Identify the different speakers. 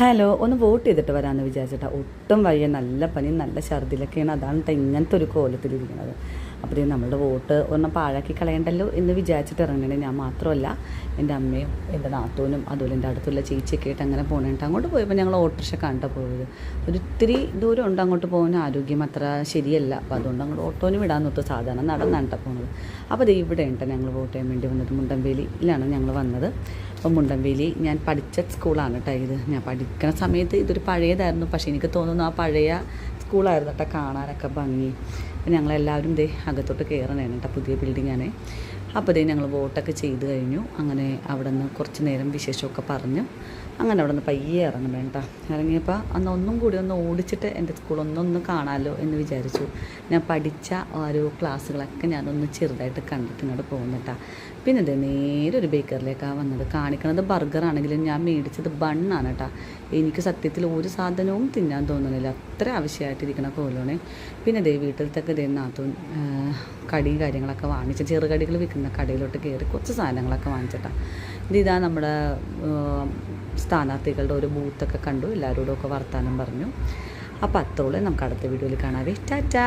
Speaker 1: Hello ഒന്ന് vote ചെയ്തിട്ട് വരാമെന്ന് വിചാരിച്ചിട്ടാ. ഒട്ടും വയ്യ. നല്ല പനി നല്ല ഛർദിലൊക്കെയാണ് അതാണ് ഇങ്ങനത്തെ ഒരു കോലത്തിലിരിക്കുന്നത് അപ്പോൾ നമ്മളുടെ വോട്ട് ഒന്നും പാഴാക്കി കളയണ്ടല്ലോ എന്ന് വിചാരിച്ചിട്ട് ഇറങ്ങണേ. ഞാൻ മാത്രമല്ല എന്റെ അമ്മയും എന്റെ നാത്തൂനും അതുപോലെ എന്റെ അടുത്തുള്ള ചേച്ചിയൊക്കെ ആയിട്ട് അങ്ങനെ പോകണേട്ട് അങ്ങോട്ട് പോയപ്പോൾ ഞങ്ങൾ ഓട്ടോറിക്ഷ കണ്ട പോയത്. ഒരിത്തിരി ദൂരം ഉണ്ട് അങ്ങോട്ട് പോകുന്ന ആരോഗ്യം അത്ര ശരിയല്ല. അപ്പോൾ അതുകൊണ്ട് അങ്ങോട്ട് ഓട്ടോന് വിടാൻ നിർത്തും. സാധാരണ നടന്നാണ് പോണത്. അപ്പോൾ അത് ഇവിടെ ഉണ്ട് ഞങ്ങൾ വോട്ട് ചെയ്യാൻ വേണ്ടി വന്നത്. മുണ്ടൻവേലിയിലാണ് ഞങ്ങൾ വന്നത്. അപ്പോൾ മുണ്ടൻവേലി ഞാൻ പഠിച്ച സ്കൂളാണ് കേട്ടോ ഇത്. ഞാൻ പഠിക്കുന്ന സമയത്ത് ഇതൊരു പഴയതായിരുന്നു. പക്ഷേ എനിക്ക് തോന്നുന്നു ആ പഴയ സ്കൂളായിരുന്നു കേട്ടോ കാണാനൊക്കെ ഭംഗി. അപ്പം ഞങ്ങളെല്ലാവരും ദേ അകത്തോട്ട് കയറണേണ് കേട്ടോ പുതിയ ബിൽഡിങ്ങാണ് അപ്പോൾ ഇതേ ഞങ്ങൾ വോട്ടൊക്കെ ചെയ്ത് കഴിഞ്ഞു. അങ്ങനെ അവിടെ നിന്ന് കുറച്ച് നേരം വിശേഷമൊക്കെ പറഞ്ഞു. അങ്ങനെ അവിടെ നിന്ന് പയ്യെ ഇറങ്ങണം വേണ്ട. ഇറങ്ങിയപ്പോൾ അന്ന് ഒന്നും കൂടി ഒന്ന് ഓടിച്ചിട്ട് എന്റെ സ്കൂൾ ഒന്നൊന്ന് കാണാമല്ലോ എന്ന് വിചാരിച്ചു. ഞാൻ പഠിച്ച ഓരോ ക്ലാസ്സുകളൊക്കെ ഞാനൊന്ന് ചെറുതായിട്ട് കണ്ടിട്ട് ഇങ്ങോട്ട് പോകുന്നിട്ടാ പിന്നെ ഇതേ നേരെ ഒരു ബേക്കറിലേക്കാണ് വന്നത്. കാണിക്കണത് ബർഗറാണെങ്കിലും ഞാൻ മേടിച്ചത് ബണ്ണാണ് കേട്ടോ എനിക്ക് സത്യത്തിൽ ഒരു സാധനവും തിന്നാൻ തോന്നുന്നില്ല അത്ര ആവശ്യമായിട്ടിരിക്കണ കോലോണേ. പിന്നെ ദേ വീട്ടിലത്തൊക്കെ ദേ നാത്തൂൻ കടിയും കാര്യങ്ങളൊക്കെ വാങ്ങിച്ച് ചെറുകടികൾ വിൽക്കുന്ന കടയിലോട്ട് കയറി കുറച്ച് സാധനങ്ങളൊക്കെ വാങ്ങിച്ചിട്ടാണ് ഇത് നമ്മുടെ സ്ഥാനാർത്ഥികളുടെ ഒരു ബൂത്തൊക്കെ കണ്ടു. എല്ലാവരോടും ഒക്കെ വർത്താനം പറഞ്ഞു. അപ്പോൾ അത്രയുള്ളൂ നമുക്ക് അടുത്ത വീഡിയോയിൽ കാണാവേ. ടാറ്റാ!